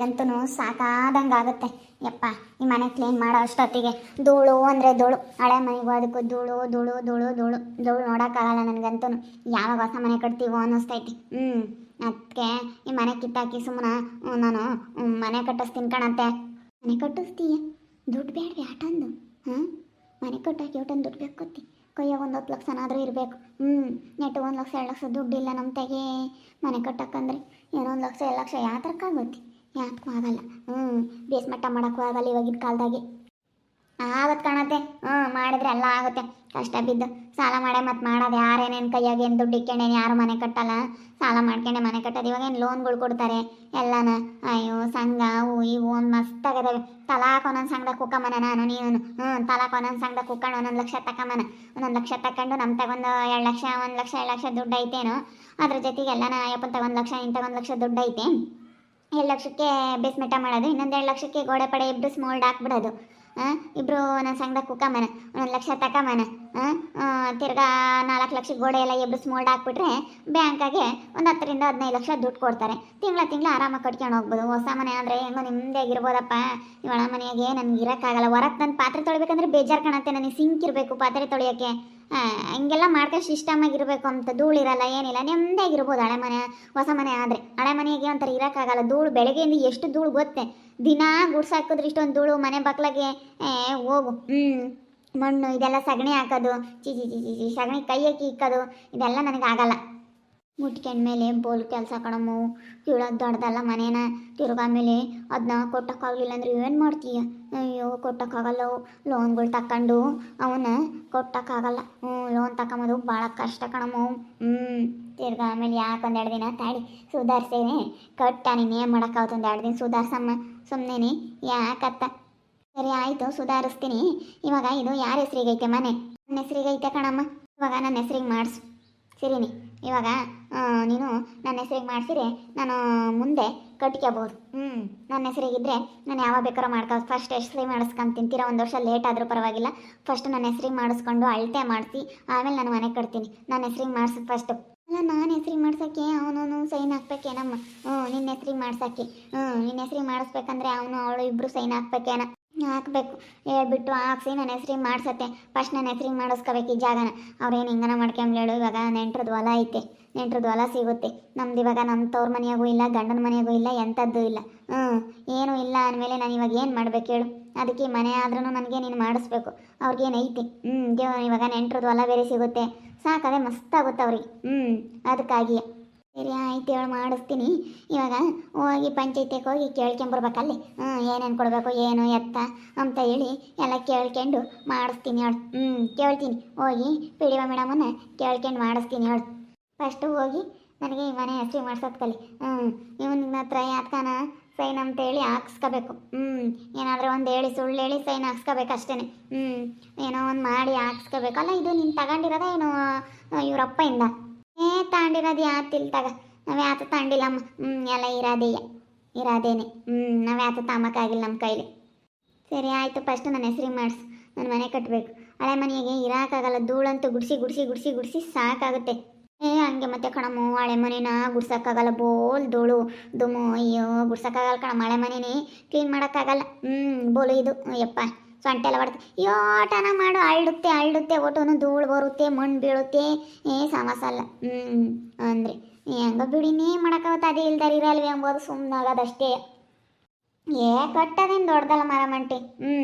ನನಗಂತೂ ಸಾಕಾದಂಗೆ ಆಗುತ್ತೆ. ಯಪ್ಪ, ಈ ಮನೆ ಕ್ಲೀನ್ ಮಾಡೋ ಅಷ್ಟೊತ್ತಿಗೆ. ಧೂಳು ಅಂದರೆ ಧೂಳು. ಹಳೆ ಮನೆಗೂ ಅದಕ್ಕೂ ಧೂಳು ಧೂಳು ಧೂಳು ಧೂಳು. ಧೂಳು ನೋಡೋಕ್ಕಾಗಲ್ಲ ನನಗಂತೂ. ಯಾವಾಗ ಹೊಸ ಮನೆ ಕಟ್ತೀವೋ ಅನ್ನಿಸ್ತೈತಿ. ಹ್ಞೂ ಅದಕ್ಕೆ ಈ ಮನೆ ಕಿತ್ತಾಕಿ ಸುಮ್ಮನೆ ನಾನು ಮನೆ ಕಟ್ಟಿಸ್ತೀನಿ ಕಣತ್ತೆ ಮನೆ ಕಟ್ಟಿಸ್ತೀಯ? ದುಡ್ಡು ಬೇಡ್ರಿ ಆಟಂದು? ಹಾಂ? ಮನೆ ಕಟ್ಟಾಕಿ ಊಟನ ದುಡ್ಡು ಬೇಕೊತ್ತಿ ಕೈಯಾಗ ಒಂದು ಹತ್ತು ಲಕ್ಷನಾದರೂ ಇರಬೇಕು. ಹ್ಞೂ ನೆಟ್ಟು ಒಂದು ಲಕ್ಷ, ಎರಡು ಲಕ್ಷ ದುಡ್ಡಿಲ್ಲ ನಮ್ಮ ತೆಗೆ ಮನೆ ಕಟ್ಟಕ್ಕಂದ್ರೆ ಏನೋ ಒಂದು ಲಕ್ಷ, ಎರಡು ಲಕ್ಷ, ಯಾವ ಥರಕ್ಕಾಗುತ್ತೆ ಯಾತಕ್ಕೂ ಆಗಲ್ಲ. ಹ್ಞೂ ಬೇಸ್ಮಟ್ಟ ಮಾಡೋಕ್ಕೂ ಆಗಲ್ಲ ಇವಾಗಿನ ಕಾಲದಾಗೆ. ಆಗತ್ತೆ ಕಾಣತ್ತೆ. ಹ್ಞೂ ಮಾಡಿದ್ರೆ ಎಲ್ಲ ಆಗುತ್ತೆ. ಕಷ್ಟ ಬಿದ್ದು ಸಾಲ ಮಾಡೇ ಮತ್ತು ಮಾಡೋದು ಯಾರೇನೇನು ಕೈಯಾಗ ಏನು ದುಡ್ಡು ಇಕ್ಕೊಂಡೇನು ಯಾರು ಮನೆ ಕಟ್ಟಲ್ಲ. ಸಾಲ ಮಾಡ್ಕೊಂಡೆ ಮನೆ ಕಟ್ಟೋದು ಇವಾಗೇನು ಲೋನ್ಗಳು ಕೊಡ್ತಾರೆ. ಎಲ್ಲನ, ಅಯ್ಯೋ, ಸಂಘ ಅವು ಇವು ಒಂದು ಮಸ್ತ್ ತಲಾಕ್ ಒಂದೊಂದು ಸಂಘದಾಗ ಕುಕ್ಕಮ್ಮನ ನಾನು ನೀನು ಹ್ಞೂ ತಲಾಕ್ ಒಂದೊಂದು ಸಂಘದಾಗ ಕುಕ್ಕೊಂಡು ಒಂದೊಂದು ಲಕ್ಷ ತಕ್ಕಮ್ಮನ. ಒಂದೊಂದು ಲಕ್ಷ ತಕೊಂಡು ನಮ್ಮ ತಗೊಂಡು ಎರಡು ಲಕ್ಷ, ಒಂದು ಲಕ್ಷ, ಎರಡು ಲಕ್ಷ ದುಡ್ಡು ಐತೇನು ಅದ್ರ ಜೊತೆಗೆ ಎಲ್ಲನ ಅಯ್ಯಪ್ಪನ ತಗೊಂಡು ಲಕ್ಷ ಇಂಥ ಒಂದು ಲಕ್ಷ ದುಡ್ಡು ಐತೆ ಎರಡು ಲಕ್ಷಕ್ಕೆ ಬೇಸ್ಮೆಂಟ ಮಾಡೋದು, ಇನ್ನೊಂದು ಎರಡು ಲಕ್ಷಕ್ಕೆ ಗೋಡೆ ಪಡೆ ಇಬ್ಬರು ಸ್ಮೋಲ್ಡ್ ಹಾಕ್ಬಿಡೋದು. ಇಬ್ಬರು ನನ್ನ ಸಂಘದಾಗ ಕುಕ್ಕಮ್ಮನ ಒಂದೊಂದು ಲಕ್ಷ ತಕಮನ ತಿರ್ಗಾ ನಾಲ್ಕು ಲಕ್ಷ ಗೋಡೆ ಎಲ್ಲ ಎಬ್ಬಿಸಿ ಮೋಲ್ಡ್ ಹಾಕ್ಬಿಟ್ರೆ ಬ್ಯಾಂಕಾಗೆ ಒಂದು ಹತ್ತರಿಂದ ಹದಿನೈದು ಲಕ್ಷ ದುಡ್ಡು ಕೊಡ್ತಾರೆ. ತಿಂಗಳ ತಿಂಗಳ ಆರಾಮಾಗಿ ಕಟ್ಕೊಂಡು ಹೋಗ್ಬೋದು. ಹೊಸ ಮನೆ ಅಂದರೆ ಹೆಂಗೋ ನಿಮ್ಮದಾಗಿರ್ಬೋದಪ್ಪ ಈ ಒಳ ಮನೆಯಾಗೆ ನನಗೆ ಇರೋಕ್ಕಾಗಲ್ಲ. ಹೊರಗೆ ನನ್ನ ಪಾತ್ರೆ ತೊಳಿಬೇಕಂದ್ರೆ ಬೇಜಾರು ಕಾಣುತ್ತೆ ನನಗೆ. ಸಿಂಕ್ ಇರಬೇಕು ಪಾತ್ರೆ ತೊಳೆಯೋಕ್ಕೆ. ಹಂಗೆಲ್ಲ ಮಾಡ್ಕೊಂಡು ಸಿಸ್ಟಮಾಗಿರಬೇಕು ಅಂತ ಧೂಳಿರಲ್ಲ ಏನಿಲ್ಲ. ನೆಮ್ಮದಿಯಾಗಿರ್ಬೋದು ಹಳೆ ಮನೆ. ಹೊಸ ಮನೆ ಆದರೆ. ಹಳೆ ಮನೆಗೆ ಒಂಥರ ಇರೋಕ್ಕಾಗಲ್ಲ. ಧೂಳು ಬೆಳಗ್ಗೆಯಿಂದ ಎಷ್ಟು ಧೂಳು ಗೊತ್ತೆ. ದಿನಾ ಗುಡ್ಸಾಕಿದ್ರೆ ಇಷ್ಟೊಂದು ಧೂಳು, ಮನೆ ಬಕ್ಲಗೆ. ಹೋಗು. ಹ್ಞೂ ಮಣ್ಣು, ಇದೆಲ್ಲ ಸಗಣಿ ಹಾಕೋದು. ಚಿ ಚಿ ಚಿ ಚಿ ಚಿ ಸಗಣಿ ಕೈ ಹಾಕಿ ಇಕ್ಕೋದು. ಇದೆಲ್ಲ ನನಗೆ ಆಗಲ್ಲ. ಮುಟ್ಕೊಂಡ್ಮೇಲೆ ಬೋಲ್ ಕೆಲಸ ಕಣಮ್ಮು ಕೀಳೋದು ದೊಡ್ಡದಲ್ಲ ಮನೇನ. ತಿರ್ಗಾ ಮೇಲೆ ಅದನ್ನ ಕೊಟ್ಟಕ್ಕಾಗಲಿಲ್ಲ ಅಂದ್ರೆ ಏನು ಮಾಡ್ತೀಯ? ಅಯ್ಯೋ ಕೊಟ್ಟಕ್ಕಾಗಲ್ಲ ಲೋನ್ಗಳು ತಕೊಂಡು ಅವನ್ನ ಕೊಟ್ಟಕ್ಕಾಗಲ್ಲ ಹ್ಞೂ ಲೋನ್ ತಕೊಂಬೋದು ಭಾಳ ಕಷ್ಟ ಕಣಮ್ಮ ಹ್ಞೂ ತಿರ್ಗಾ ಆಮೇಲೆ ಯಾಕೆ ಒಂದೆರಡು ದಿನ ತಾಡಿ ಸುಧಾರಿಸೇನೆ. ಕಟ್ಟ, ನೀನು ಏನು ಮಾಡೋಕ್ಕಾಗುತ್ತೆ ಒಂದು ಎರಡು ದಿನ ಸುಧಾರಿಸಮ್ಮ. ಸುಮ್ಮನೆ ಯಾಕತ್ತ? ಸರಿ ಆಯಿತು, ಸುಧಾರಿಸ್ತೀನಿ. ಇವಾಗ ಇದು ಯಾರ ಹೆಸ್ರಿಗೈತೆ ಮನೆ? ನನ್ನ ಹೆಸ್ರಿಗೈತೆ ಕಣಮ್ಮ. ಇವಾಗ ನನ್ನ ಹೆಸ್ರಿಗೆ ಮಾಡಿಸು. ಸರಿನಿ, ಇವಾಗ ನೀನು ನನ್ನ ಹೆಸ್ರಿಗೆ ಮಾಡಿಸಿದ್ರೆ ನಾನು ಮುಂದೆ ಕಟ್ಕೋಬೋದು ಹ್ಞೂ ನನ್ನ ಹೆಸರಿಗಿದ್ರೆ ನಾನು ಯಾವಾಗ ಬೇಕಾದ್ರೂ ಮಾಡ್ಕೊ ಫಸ್ಟ್ ಹೆಸ್ರಿಗೆ ಮಾಡಿಸ್ಕೊಂಡು ತಿಂತೀರ? ಒಂದು ವರ್ಷ ಲೇಟ್ ಆದರೂ ಪರವಾಗಿಲ್ಲ. ಫಸ್ಟ್ ನನ್ನ ಹೆಸ್ರಿಗೆ ಮಾಡಿಸ್ಕೊಂಡು ಅಳತೆ ಮಾಡಿಸಿ, ಆಮೇಲೆ ನಾನು ಮನೆ ಕಟ್ತೀನಿ. ನನ್ನ ಹೆಸ್ರಿಗೆ ಮಾಡಿಸು ಫಸ್ಟು ಅಲ್ಲ, ನಾನು ಹೆಸ್ರಿಗೆ ಮಾಡ್ಸೋಕ್ಕೆ ಅವನು ಸೈನ್ ಹಾಕ್ಬೇಕೇನಮ್ಮ? ಹ್ಞೂ ನಿನ್ನ ಹೆಸ್ರಿಗೆ ಮಾಡ್ಸೋಕ್ಕೆ. ಹ್ಞೂ ನಿನ್ನ ಹೆಸ್ರಿಗೆ ಮಾಡಿಸ್ಬೇಕಂದ್ರೆ ಅವನು, ಅವಳು ಇಬ್ಬರು ಸೈನ್ ಹಾಕ್ಬೇಕೇನ? ಹಾಕಬೇಕು. ಹೇಳ್ಬಿಟ್ಟು ಹಾಕ್ಸಿ ನನ್ನ ಹೆಸ್ರಿಗೆ ಮಾಡ್ಸತ್ತೆ. ಫಸ್ಟ್ ನನ್ನ ಹೆಸ್ರಿಗೆ ಮಾಡಿಸ್ಕೋಬೇಕು ಈ ಜಾಗನ. ಅವ್ರೇನು ಹಿಂಗನ ಮಾಡ್ಕೊಂಬ್ಲೇಳು ಇವಾಗ ನೆಂಟ್ರದ್ದು ಹೊಲ ಐತೆ. ನೆಂಟ್ರದ್ದು ಹೊಲ ಸಿಗುತ್ತೆ. ನಮ್ದು ಇವಾಗ ನಮ್ಮ ತವ್ರ ಮನೆಯಾಗೂ ಇಲ್ಲ, ಗಂಡನ ಮನೆಯಾಗೂ ಇಲ್ಲ ಎಂಥದ್ದು ಇಲ್ಲ. ಹ್ಞೂ ಏನೂ ಇಲ್ಲ ಅಂದಮೇಲೆ ನಾನು ಇವಾಗ ಏನು ಮಾಡ್ಬೇಕು ಹೇಳು. ಅದಕ್ಕೆ ಮನೆ ಆದ್ರೂ ನನಗೆ ನೀನು ಮಾಡಿಸ್ಬೇಕು. ಅವ್ರಿಗೇನು ಐತಿ. ಹ್ಞೂ ದೇವ ಇವಾಗ ನೆಂಟ್ರದ್ದು ಹೊಲ ಬೇರೆ ಸಿಗುತ್ತೆ. ಸಾಕದೇ ಮಸ್ತಾಗುತ್ತೆ ಅವ್ರಿಗೆ. ಹ್ಞೂ ಅದಕ್ಕಾಗಿಯೇ. ಸರಿ ಆಯ್ತು ಹೇಳಿ, ಮಾಡಿಸ್ತೀನಿ. ಇವಾಗ ಹೋಗಿ ಪಂಚಾಯತಿಗೆ ಹೋಗಿ ಕೇಳ್ಕೊಂಬರ್ಬೇಕಲ್ಲಿ ಹ್ಞೂ ಏನೇನು ಕೊಡಬೇಕು, ಏನು, ಎತ್ತ ಅಂತ ಹೇಳಿ ಎಲ್ಲ ಕೇಳ್ಕೊಂಡು ಮಾಡಿಸ್ತೀನಿ ಹೇಳು. ಹ್ಞೂ ಕೇಳ್ತೀನಿ. ಹೋಗಿ ಪಿ ಡಿ ಒ ಮೇಡಮನ್ನ ಕೇಳ್ಕೊಂಡು ಮಾಡಿಸ್ತೀನಿ ಹೇಳು. ಫಸ್ಟು ಹೋಗಿ ನನಗೆ ಈ ಮನೆ ಹಸಿ ಮಾಡ್ಸೋದು ಹ್ಞೂ ಇವನ ಹತ್ರ ಯಾತ್ಕಾನ ಸೈನ್ ಅಂತ ಹೇಳಿ ಹಾಕ್ಸ್ಕೋಬೇಕು. ಹ್ಞೂ ಏನಾದರೂ ಒಂದು ಹೇಳಿ, ಸುಳ್ಳು ಹೇಳಿ ಸೈನ್ ಹಾಕ್ಸ್ಕೋಬೇಕು ಅಷ್ಟೇ ಹ್ಞೂ ಏನೋ ಒಂದು ಮಾಡಿ ಹಾಕ್ಸ್ಕೋಬೇಕಲ್ಲ ಇದು ನೀನು ತಗೊಂಡಿರೋದ ಏನು ಇವರಪ್ಪ ಏ ತಾಂಡಿರೋದು ಯಾತಿಲ್ ತಿಳ್ತಾಗ? ನಾವು ಯಾತ ತಾಂಡಿಲ್ಲಮ್ಮ ಹ್ಞೂ ಎಲ್ಲ ಇರಾದೆಯ. ಇರಾದೇನೆ. ಹ್ಞೂ ನಾವು ಯಾತ ತಾಮಕ್ಕಾಗಿಲ್ಲ ನಮ್ಮ ಕೈಲಿ. ಸರಿ, ಆಯಿತು. ಫಸ್ಟ್ ನನ್ನ ಹೆಸ್ರಿಗೆ ಮಾಡಿಸು. ನನ್ನ ಮನೆ ಕಟ್ಟಬೇಕು ಹಳೆ ಮನೆಗೆ ಇರೋಕ್ಕಾಗಲ್ಲ ಧೂಳಂತೂ ಗುಡಿಸಿ ಗುಡಿಸಿ ಗುಡಿಸಿ ಗುಡಿಸಿ ಸಾಕಾಗುತ್ತೆ. ಏ, ಹಂಗೆ ಮತ್ತೆ ಕಣಮ್ಮು, ಹಳೆ ಮನೇನ ಗುಡ್ಸೋಕ್ಕಾಗಲ್ಲ. ಬೋಲ್ ಧೂಳು ದುಮು ಅಯ್ಯೋ, ಗುಡ್ಸೋಕ್ಕಾಗಲ್ಲ ಕಣಮ್ಮ. ಹಳೆ ಮನೇನೆ ಕ್ಲೀನ್ ಮಾಡೋಕ್ಕಾಗಲ್ಲ. ಹ್ಞೂ ಬೋಲು ಇದು. ಯಪ್ಪ ಸೊಂಟೆ ಎಲ್ಲ ಬರುತ್ತೆ ಯೋಟನ ಮಾಡು ಅಳ್ಳುತ್ತೆ ಅಳ್ಳುತ್ತೆ ಒಟ್ಟನು ಧೂಳು ಬರುತ್ತೆ, ಮಣ್ಣು ಬೀಳುತ್ತೆ. ಏ, ಸಮಸ್ಯೆ ಅಲ್ಲ. ಹ್ಞೂ ಅಂದರೆ ಹೆಂಗ ಬಿಡಿನೇ ಮಾಡೋಕ್ಕಾಗುತ್ತೆ? ಅದೇ ಇಲ್ದಾರ ಇರಲ್ವಿ ಎಂಬುದು ಸುಮ್ಮನಾಗೋದಷ್ಟೇ ಏ, ಕಟ್ಟದೇನು ದೊಡ್ಡದಲ್ಲ ಮರ ಮಂಟಿ ಹ್ಞೂ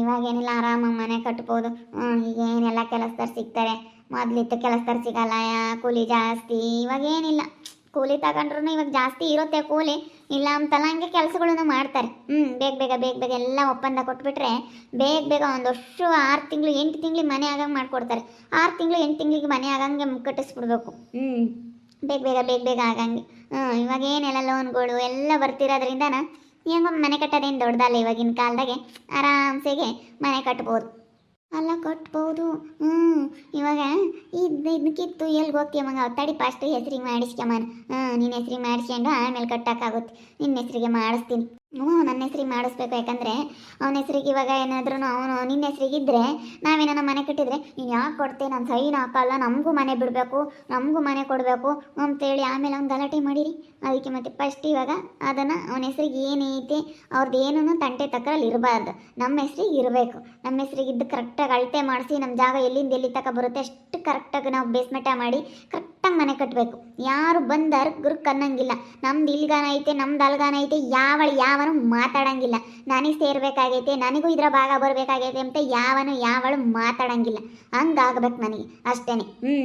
ಇವಾಗೇನಿಲ್ಲ ಆರಾಮಾಗಿ ಮನೆ ಕಟ್ಬೋದು. ಹ್ಞೂ ಈಗ ಏನೆಲ್ಲ ಕೆಲಸದಾರು ಸಿಗ್ತಾರೆ. ಮೊದಲಿತ್ತು ಕೆಲಸದವ್ರು ಸಿಗಲ್ಲ ಕೂಲಿ ಜಾಸ್ತಿ, ಇವಾಗ ಏನಿಲ್ಲ. ಕೂಲಿ ತಗೊಂಡ್ರು ಇವಾಗ ಜಾಸ್ತಿ ಇರುತ್ತೆ ಕೂಲಿ. ಇಲ್ಲ ಅಂತಲ್ಲ ಹಂಗೆ ಕೆಲಸಗಳನ್ನು ಮಾಡ್ತಾರೆ. ಹ್ಞೂ ಬೇಗ ಬೇಗ ಬೇಗ ಬೇಗ ಎಲ್ಲ ಒಪ್ಪಂದ ಕೊಟ್ಬಿಟ್ರೆ ಬೇಗ ಬೇಗ ಒಂದಷ್ಟು ಆರು ತಿಂಗಳು ಎಂಟು ತಿಂಗಳಿಗೆ ಮನೆ ಆಗಂಗೆ ಮಾಡಿಕೊಡ್ತಾರೆ. ಆರು ತಿಂಗಳು ಎಂಟು ತಿಂಗಳಿಗೆ ಮನೆ ಆಗಂಗೆ ಕಟ್ಟಿಸ್ಬಿಡ್ಬೇಕು ಹ್ಞೂ ಬೇಗ ಬೇಗ ಬೇಗ ಬೇಗ ಆಗಂಗೆ. ಹ್ಞೂ ಇವಾಗ ಏನೆಲ್ಲ ಲೋನ್ಗಳು ಎಲ್ಲ ಬರ್ತಿರೋದ್ರಿಂದ ಹೆಂಗೋ ಮನೆ ಕಟ್ಟೋದೇನು ದೊಡ್ಡದಲ್ಲ ಇವಾಗಿನ ಕಾಲದಾಗೆ. ಆರಾಮ್ಸೆಗೆ ಮನೆ ಕಟ್ಬೋದು. ಅಲ್ಲ, ಕಟ್ಬೋದು. ಹ್ಞೂ, ಇವಾಗ ಇದು ಇದಕ್ಕಿತ್ತು ಎಲ್ಲಿ ಹೋಗ್ತೀಯ ಮಗ? ತಡಿ ಪಾಸ್ಟ್ ಹೆಸ್ರಿಗೆ ಮಾಡಿಸ್ಕೊಮ್ಮ ಹ್ಞೂ ನಿನ್ನ ಹೆಸ್ರಿಗೆ ಮಾಡಿಸ್ಕೊಂಡು ಆಮೇಲೆ ಕಟ್ಟೋಕ್ಕಾಗುತ್ತೆ ನಿನ್ನ ಹೆಸರಿಗೆ ಮಾಡಿಸ್ತೀನಿ. ಹ್ಞೂ, ನನ್ನ ಹೆಸ್ರಿಗೆ ಮಾಡಿಸ್ಬೇಕು. ಯಾಕಂದರೆ ಅವನ ಹೆಸ್ರಿಗೆ ಇವಾಗ ಏನಾದ್ರೂ ಅವನು ನಿನ್ನ ಹೆಸರಿಗಿದ್ದರೆ ನಾವೇನೋ ಮನೆ ಕಟ್ಟಿದ್ರೆ ನೀನು ಯಾಕೆ ಕೊಡ್ತೆ? ನಾನು ಸೈನ್ ಹಾಕಲ್ಲ, ನಮಗೂ ಮನೆ ಬಿಡಬೇಕು, ನಮಗೂ ಮನೆ ಕೊಡಬೇಕು ಅಂತೇಳಿ ಆಮೇಲೆ ಅವ್ನು ಗಲಾಟೆ ಮಾಡಿರಿ. ಅದಕ್ಕೆ ಮತ್ತೆ ಫಸ್ಟ್ ಇವಾಗ ಅದನ್ನು ಅವನ ಹೆಸ್ರಿಗೆ ಏನೈತೆ ಅವ್ರದ್ದು ಏನೂ ತಂಟೆ ತಕ್ಕರಲ್ಲಿ ಇರಬಾರ್ದು. ನಮ್ಮ ಹೆಸ್ರಿಗೆ ಇರಬೇಕು. ನಮ್ಮ ಹೆಸ್ರಿಗೆ ಇದ್ದು ಕರೆಕ್ಟಾಗಿ ಅಳತೆ ಮಾಡಿಸಿ ನಮ್ಮ ಜಾಗ ಎಲ್ಲಿಂದ ಎಲ್ಲಿ ತಕ ಬರುತ್ತೆ ಅಷ್ಟು ಕರೆಕ್ಟಾಗಿ ನಾವು ಬೇಸ್ಮೆಟ ಮಾಡಿ ಕರೆಕ್ಟಾಗಿ ಮನೆ ಕಟ್ಟಬೇಕು ಯಾರು ಬಂದು ಗುರುಕ್ ಅನ್ನಂಗಿಲ್ಲ. ನಮ್ದು ಇಲ್ಗಾನ ಐತೆ, ನಮ್ದು ಅಲ್ಗಾನ ಐತೆ, ಯಾವಳು ಯಾವನು ಮಾತಾಡಂಗಿಲ್ಲ. ನನಗೆ ಸೇರ್ಬೇಕಾಗೈತೆ, ನನಗೂ ಇದ್ರ ಭಾಗ ಬರಬೇಕಾಗೈತೆ ಅಂತ ಯಾವನು ಯಾವಳು ಮಾತಾಡಂಗಿಲ್ಲ. ಹಂಗಾಗ್ಬೇಕು ನನಗೆ ಅಷ್ಟೇನೆ. ಹ್ಞೂ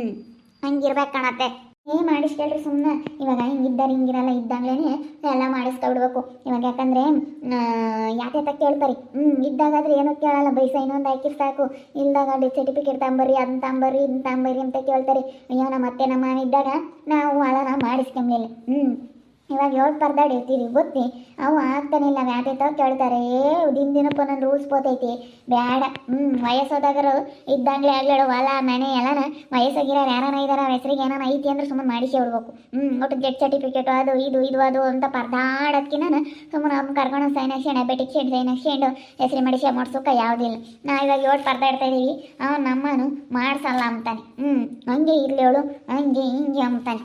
ಹಂಗಿರ್ಬೇಕು ಕಾಣತ್ತೆ. ಏ ಮಾಡಿಸ್ಕೊಳ್ರಿ ಸುಮ್ಮನೆ ಇವಾಗ ಹಿಂಗಿದ್ದಾರೆ ಹಿಂಗಿರಲ್ಲ ಇದ್ದಾಗಲೇ ಎಲ್ಲ ಮಾಡಿಸ್ಕೊಬಿಡ್ಬೇಕು ಇವಾಗ ಯಾಕಂದರೆ ಯಾಕೆ ಕೇಳ್ತಾರೆ ಹ್ಞೂ ಇದ್ದಾಗಾದ್ರೆ ಏನೋ ಕೇಳಲ್ಲ. ಬೈಸ ಇನ್ನೊಂದು ಹಾಕಿ ಸಾಕು. ಇಲ್ದಾಗ ಸರ್ಟಿಫಿಕೇಟ್ ತಂಬರ್ರಿ ಅದನ್ನ ತಂಬರ್ರಿ ಇದನ್ನ ತಂಬರ್ರಿ ಅಂತ ಕೇಳ್ತಾರೆ. ಅಯ್ಯೋ ನಮ್ಮ ಅತ್ತೆ ನಮ್ಮ ಇದ್ದಾಗ ನಾವು ಅಲ್ಲ ನಾವು ಮಾಡಿಸ್ಕೊಂಬಿಲ್ಲ ಹ್ಞೂ ಇವಾಗ ಏಳು ಇರ್ತೀರಿ, ಗೊತ್ತಿ? ಅವು ಆಗ್ತಾನೆ ಇಲ್ಲ ಕೇಳ್ತಾರೆ. ಏ, ದಿನ ದಿನಕ್ಕೆ ಒಂದೊಂದು ರೂಲ್ಸ್ ಬೋತೈತಿ ಬೇಡ ಹ್ಞೂ ವಯಸ್ಸೋದಾಗರು ಇದ್ದಂಗ್ಲೇ ಆಗ್ಲೇಳು ಹೊಲ, ಮನೆ ಎಲ್ಲನ ವಯಸ್ಸಾಗಿರೋರು ಯಾರನ ಇದಾರ, ಹೆಸರಿಗೆ ಏನಾನ ಐತಿ ಅಂದ್ರೆ ಸುಮ್ಮನೆ ಮಾಡಿಸಿ ಬಿಡ್ಬೇಕು ಹ್ಞೂ ಒಟ್ಟು ಸರ್ಟಿಫಿಕೇಟ್ ಅದು, ಇದು ಇದು, ಅದು ಅಂತ ಪರ್ದಾಡೋದ್ಕಿನ ಸುಮ್ಮನೆ ಅವ್ನು ಕರ್ಕೊಂಡು ಸೈನ್ ಹಾಕ್ಸ್ಕೊಂಡು ಬೆಟ್ಟಿಗೆ ಶೇಡ್ ಸೈನ್ ಹಾಕ್ಸ್ಕೊಂಡು ಹೆಸರು ಮಾಡಿಸಿ ಮಾಡ್ಸೋಕೆ ಯಾವುದಿಲ್ಲ ನಾ ಇವಾಗ ಏಳು ಪರ್ದಾಡ್ತಾ ಇದೀವಿ, ಅವ್ನು ನಮ್ಮನು ಮಾಡ್ಸಲ್ಲ ಅಂತಾನೆ. ಹ್ಞೂ ಹಂಗೆ ಇರ್ಲಿ ಅವಳು, ಹಂಗೆ ಹಿಂಗೆ ಅಂತಾನೆ.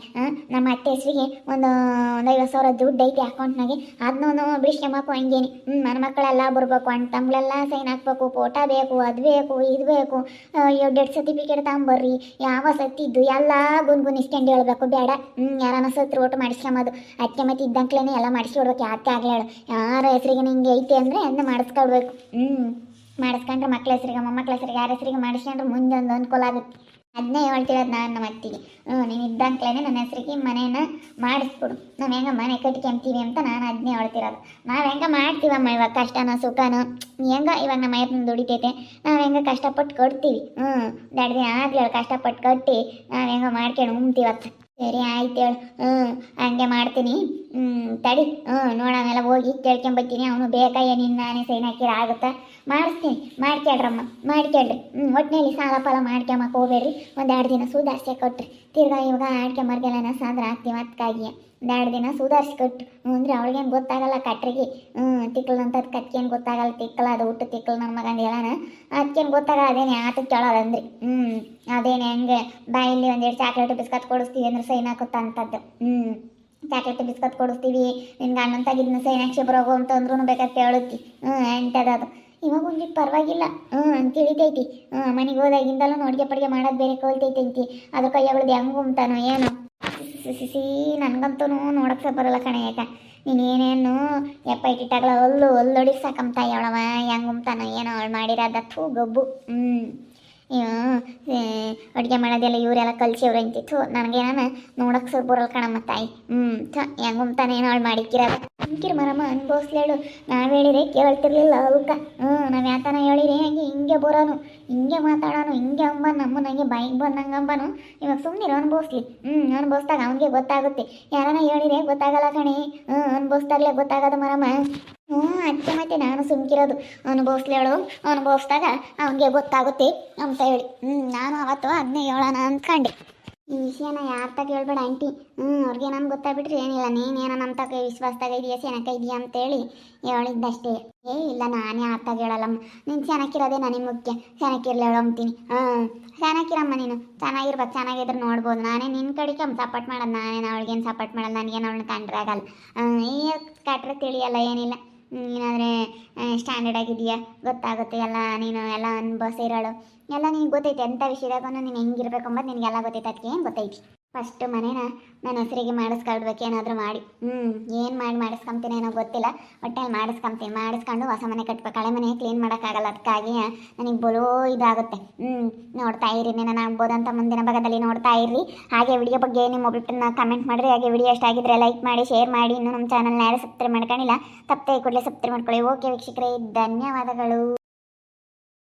ನಮ್ಮ ಅತ್ತೆ ಹೆಸರಿಗೆ ಒಂದು ಒಂದು ಐವತ್ತು ಸಾವಿರ ದುಡ್ಡು ಐತಿ ಅಕೌಂಟ್ನಾಗೆ ಅದನ್ನೂ ಬಿಡಿಸ್ಕೊಂಬಕು ಹಂಗೇನೆ. ಹ್ಞೂ ನನ್ನ ಮಕ್ಕಳೆಲ್ಲ ಬರಬೇಕು ಅಣ್ಣ ತಮ್ಮಳೆಲ್ಲ ಸೈನ್ ಹಾಕ್ಬೇಕು ಫೋಟೋ ಬೇಕು, ಅದು ಬೇಕು, ಇದು ಬೇಕು. ಅಯ್ಯೋ ಡೆಡ್ ಸರ್ಟಿಫಿಕೇಟ್ ತಗೊಂಬರ್ರಿ. ಯಾವ ಸತ್ತಿದ್ದು ಎಲ್ಲ ಗುನ್ಗುನಿಸ್ಕೊಂಡು ಹೇಳ್ಬೇಕು, ಬೇಡ. ಹ್ಞೂ ಯಾರನ್ನ ಸತ್ರು ಒಟ್ಟು ಮಾಡಿಸ್ಕೊಂಬೋದು. ಅದಕ್ಕೆ ಮತ್ತೆ ಇದ್ದಂಕ್ಲೇ ಎಲ್ಲ ಮಾಡಿಸ್ಕೊಡ್ಬೇಕು, ಯಾಕೆ ಆಗಲೇಳು ಯಾರ ಹೆಸರಿಗೆ ನಿಂಗೆ ಐತೆ ಅಂದರೆ ಅದನ್ನ ಮಾಡಿಸ್ಕೊಡ್ಬೇಕು. ಹ್ಞೂ ಮಾಡಿಸ್ಕೊಂಡ್ರೆ ಮಕ್ಳ ಹೆಸರಿಗೆ, ಮೊಮ್ಮಕ್ಳ ಹೆಸರಿಗೆ, ಯಾರ ಹೆಸರಿಗೆ ಮಾಡಿಸ್ಕೊಂಡ್ರೆ ಮುಂದೆ ಒಂದು ಅನುಕೂಲ ಆಗುತ್ತೆ. ಅದನ್ನೇ ಹೇಳ್ತಿರೋದು ನಾನು ನಮ್ಮ ಅತ್ತಿಗೆ. ಹ್ಞೂ ನೀನು ಇದ್ದಂಕ್ಲೇ ನನ್ನ ಹೆಸರಿಗೆ ಮನೇನ ಮಾಡಿಸ್ಬಿಡು. ನಾವು ಹೆಂಗ ಮನೆ ಕಟ್ಕೊಂತೀವಿ ಅಂತ ನಾನು ಅದನ್ನೇ ಹೇಳ್ತಿರೋದು. ನಾವು ಹೆಂಗೆ ಮಾಡ್ತೀವಮ್ಮ ಇವಾಗ ಕಷ್ಟನೋ ಸುಖನೋ? ಹೆಂಗ ಇವಾಗ ನಮ್ಮ ಅಯ್ಯಪ್ಪನ ದುಡಿತೈತೆ? ನಾವು ಹೆಂಗೆ ಕಷ್ಟಪಟ್ಟು ಕೊಡ್ತೀವಿ? ಹ್ಞೂ ದಿನ ಆಗ್ಲಿ ಕಷ್ಟಪಟ್ಟು ಕಟ್ಟಿ ನಾವು ಹೆಂಗ ಮಾಡ್ಕೊಂಡು ಉಣ್ತೀವತ್ತು ಸರಿ ಆಯ್ತು ಹೇಳು. ಹ್ಞೂ ಹಂಗೆ ಮಾಡ್ತೀನಿ. ಹ್ಞೂ ತಡಿ. ಹ್ಞೂ ನೋಡೋಣೆಲ್ಲ ಹೋಗಿ ಕೇಳ್ಕೊಂಬತ್ತೀನಿ ಅವನು ಬೇಕಾ ನಿನ್ನ ನಾನೇ ಸೈನ್ ಹಾಕಿರ ಆಗುತ್ತಾ? ಮಾಡಿಸ್ತೀನಿ ಮಾಡ್ಕೇಳ್ರಮ್ಮ ಮಾಡ್ಕೇಳ್ರಿ ಹ್ಞೂ ಒಟ್ಟಿನಲ್ಲಿ ಸಾಲ ಪಾಲ ಮಾಡ್ಕೊಂಬಕ್ಕೆ ಹೋಗ್ಬೇಡ್ರಿ. ಒಂದು ಎರಡು ದಿನ ಸುಧಾರಿಸಿ ಕೊಟ್ರಿ. ತಿರ್ಗಾ ಇವಾಗ ಆಡ್ಕೊಂಬರ್ಗೆಲ್ಲ ಸಾಂದ್ರ ಹಾಕ್ತೀವಿ ಅದಕ್ಕಾಗಿ ಒಂದು ಎರಡು ದಿನ ಸುಧಾರಿಸಿ ಕೊಟ್ಟು ಹ್ಞೂ ಅಂದರೆ ಅವಳಿಗೇನು ಗೊತ್ತಾಗಲ್ಲ ಕಟ್ರಿಗೆ. ಹ್ಞೂ ತಿಕ್ಕಲ್ ಅಂತದ್ದು ಕಟ್ಕೇನು ಗೊತ್ತಾಗಲ್ಲ, ತಿಕ್ಕಲ ಅದು ಊಟ ತಿಕ್ಕಲು ನನ್ನ ಮಗಂದು ಎಲ್ಲನ. ಅದಕ್ಕೇನು ಗೊತ್ತಾಗಲ್ಲ ಅದೇನೆ ಆಟಕ್ಕೆ ಕೇಳೋದಂದ್ರಿ. ಹ್ಞೂ ಅದೇನೆ ಹಂಗೆ ಬಾಯಲ್ಲಿ ಒಂದೆರಡು ಚಾಕ್ಲೇಟ್ ಬಿಸ್ಕತ್ ಕೊಡಿಸ್ತೀವಿ ಅಂದ್ರೆ ಸೈನ್ ಹಾಕುತ್ತಾ ಅಂತದ್ದು. ಹ್ಞೂ ಚಾಕ್ಲೇಟ್ ಬಿಸ್ಕತ್ ಕೊಡಿಸ್ತೀವಿ. ನಿನ್ಗೆ ಅಣ್ಣಂತಾಗಿದ್ದನ್ನ ಸೈನ್ ಹಾಕ್ಸಿ ಬರೋಗು ಅಂತಂದ್ರೂ ಬೇಕಾದ್ರೆ ಕೇಳುತ್ತಿ. ಹ್ಞೂ ಎಂಟದದು. ಇವಾಗ ಒಂದು ಪರವಾಗಿಲ್ಲ. ಹ್ಞೂ ತಿಳಿತೈತಿ. ಹ್ಞೂ ಮನೆಗೆ ಹೋದಾಗಿಂದಲೂ ಅಡುಗೆ ಪಡಿಗೆ ಮಾಡೋದು ಬೇರೆ ಕಲ್ತೈತೈತಿ ಅದ್ರ ಅವಳದ್ದು ಹೆಂಗೆ ಉಂಟಾನೋ ಏನೋ. ಸಿಸಿ ನನಗಂತೂ ನೋಡಕ್ಕೆ ಬರಲ್ಲ ಕಣೆ ಯಾಕ. ನೀನು ಏನೇನು ಎಪ್ಪ ಇಟ್ಟಿಟ್ಟಾಗಲ ಒಲ್ಲು ಒಲ್ಲೊಡಿ ಸಾಕಂತ ಅವಳವ. ಹೆಂಗೆ ಉಮ್ತಾನೋ ಏನೋ ಅವಳು ಮಾಡಿರೋದ ಥೂ, ಗಬ್ಬು. ಹ್ಞೂ ಅಡುಗೆ ಮಾಡೋದೆಲ್ಲ ಇವರೆಲ್ಲ ಕಲ್ಸಿವ್ರು ಅಂತಿತ್ತು ನನಗೇನ ನೋಡಕ್ಕೆ ಸ್ವಲ್ಪ ಬರಲ್ಲ ಕಣಮ್ಮ ತಾಯಿ. ಹ್ಞೂ ಥ, ಹೆಂಗೆ ಉಮ್ತಾನೆ ಏನೋ ಅವಳು ಮಾಡಿಕ್ಕಿರೋದ ಹಿಂಗಿರ್ ಮರಮ್ಮ ಅನ್ಭವಿಸ್ಲೇಳು. ನಾವು ಹೇಳಿದ್ರೆ ಕೇಳ್ತಿರ್ಲಿಲ್ಲ ಅವಕ್ಕ. ಹ್ಞೂ, ನಾವು ಯಾತನ ಹೇಳಿರಿ? ಹಂಗೆ ಹಿಂಗೆ ಬರೋನು. ಹಿಂಗೆ ಮಾತಾಡೋನು. ಹಿಂಗೆ ಅಂಬ ನಮ್ಮ ನಂಗೆ ಬೈಕ್ ಬಂದಂಗೆ ಅಂಬನು. ಇವಾಗ ಸುಮ್ಮನೆ ಅನ್ಭವಿಸ್ಲಿ. ಹ್ಞೂ, ಅನ್ಭವಿಸ್ದಾಗ ಅವನಿಗೆ ಗೊತ್ತಾಗುತ್ತೆ. ಯಾರನ್ನ ಹೇಳಿದ್ರೆ ಗೊತ್ತಾಗಲ್ಲ ಕಣೆ. ಹ್ಞೂ, ಅನ್ಭವಿಸ್ದಾಗಲೇ ಗೊತ್ತಾಗೋದು ಮರಮ್ಮ ಹ್ಞೂ ಅದಕ್ಕೆ ಮತ್ತೆ ನಾನು ಸುಮ್ಕಿರೋದು. ಅನುಭವಿಸ್ಲೇಳು, ಅನುಭವಿಸ್ದಾಗ ಅವನಿಗೆ ಗೊತ್ತಾಗುತ್ತೆ ಅಂತ ಹೇಳಿ. ಹ್ಞೂ, ನಾನು ಅವತ್ತು ಅದನ್ನೇ ಹೇಳೋಣ ಅಂದ್ಕೊಂಡೆ ಈ ವಿಷಯನ ಯಾರ ತಗ ಹೇಳ್ಬೇಡ ಆಂಟಿ. ಹ್ಞೂ ಅವ್ರಿಗೆ ನಾನು ಗೊತ್ತಾಗ್ಬಿಟ್ರೆ ಏನಿಲ್ಲ. ನೀನೇನೋ ನಮ್ಮ ತಗ ವಿಶ್ವಾಸದಾಗ ಇದೆಯಾ ಸೆನಕ ಇದೆಯಾ ಅಂತೇಳಿ ಹೇಳಿದ್ದಷ್ಟೇ. ಏ, ಇಲ್ಲ, ನಾನೇ ಯಾರ ತಗ ಹೇಳಲ್ಲಮ್ಮ ನೀನು ಚೆನ್ನಾಗಿರೋದೇ ನನಗೆ ಮುಖ್ಯ. ಚೆನ್ನಾಗಿರ್ಲಿ ಹೇಳೋಂತೀನಿ ಹಾಂ ಚೆನ್ನಾಗಿರಮ್ಮ ನೀನು. ಚೆನ್ನಾಗಿರ್ಬೇಕು ಚೆನ್ನಾಗಿದ್ರೆ ನೋಡ್ಬೋದು. ನಾನೇ ನಿನ್ನ ಕಡೆಗೆ ಸಪೋರ್ಟ್ ಮಾಡೋದು, ನಾನೇ ಅವಳಿಗೇನು ಸಪೋರ್ಟ್ ಮಾಡಲ್ಲ, ನನಗೇನು ಅವಳನ್ನ ಕಂಡ್ರೆ ಆಗಲ್ಲ. ಈ ಕಟ್ರೆ ತಿಳಿಯಲ್ಲ, ಏನಿಲ್ಲ. ಏನಾದರೆ ಸ್ಟ್ಯಾಂಡರ್ಡ್ ಆಗಿದೆಯಾ ಗೊತ್ತಾಗುತ್ತೆ, ಎಲ್ಲ ನೀನು ಎಲ್ಲ ಅನುಭವಿಸಿರೋಳು ಎಲ್ಲ ನಿನಗೆ ಗೊತ್ತೈತೆ ಎಂಥ ವಿಷಯದಾಗೂ ನೀನು ಹೆಂಗಿರ್ಬೇಕು ಅಂಬೋದು ನಿನಗೆಲ್ಲ ಗೊತ್ತೈತೆ ಅದಕ್ಕೆ ಏನು ಗೊತ್ತೈತಿ? ಫಸ್ಟ್ ಮನೇನ ನನ್ನ ಹೆಸರಿಗೆ ಮಾಡಿಸ್ಕೊಳ್ಬೇಕು ಏನಾದರೂ ಮಾಡಿ. ಹ್ಞೂ ಏನು ಮಾಡಿ ಮಾಡಿಸ್ಕೊಂತೀನಿ ಏನೋ ಗೊತ್ತಿಲ್ಲ. ಒಟ್ಟಲ್ಲಿ ಮಾಡಿಸ್ಕೊಂತೀನಿ. ಮಾಡಿಸ್ಕೊಂಡು ಹೊಸ ಮನೆ ಕಟ್ಬೇಕು. ಹಳೆ ಮನೆ ಕ್ಲೀನ್ ಮಾಡೋಕ್ಕಾಗಲ್ಲ. ಅದಕ್ಕಾಗಿ ನನಗೆ ಬಲೋ ಇದಾಗುತ್ತೆ. ಹ್ಞೂ ನೋಡ್ತಾ ಇರಿ. ನಾನು ಆಗ್ಬೋದಂತ ಮುಂದಿನ ಭಾಗದಲ್ಲಿ ನೋಡ್ತಾ ಇರ್ರಿ. ಹಾಗೆ ವಿಡಿಯೋ ಬಗ್ಗೆ ನಿಮ್ಮ ಒಬ್ಬಿಟ್ಟನ್ನ ಕಮೆಂಟ್ ಮಾಡಿರಿ. ಹಾಗೆ ವಿಡಿಯೋ ಎಷ್ಟಾಗಿದ್ರೆ ಲೈಕ್ ಮಾಡಿ ಶೇರ್ ಮಾಡಿ. ಇನ್ನೂ ನಮ್ಮ ಚಾನಲ್ನ ಯಾರು ಸಬ್ಸ್ಕ್ರೈಬ್ ಮಾಡ್ಕೊಂಡಿಲ್ಲ, ತಪ್ಪದೆ ಕೂಡಲೇ ಸಬ್ಸ್ಕ್ರೈಬ್ ಮಾಡ್ಕೊಳ್ಳಿ. ಓಕೆ ವೀಕ್ಷಕರೇ, ಧನ್ಯವಾದಗಳು.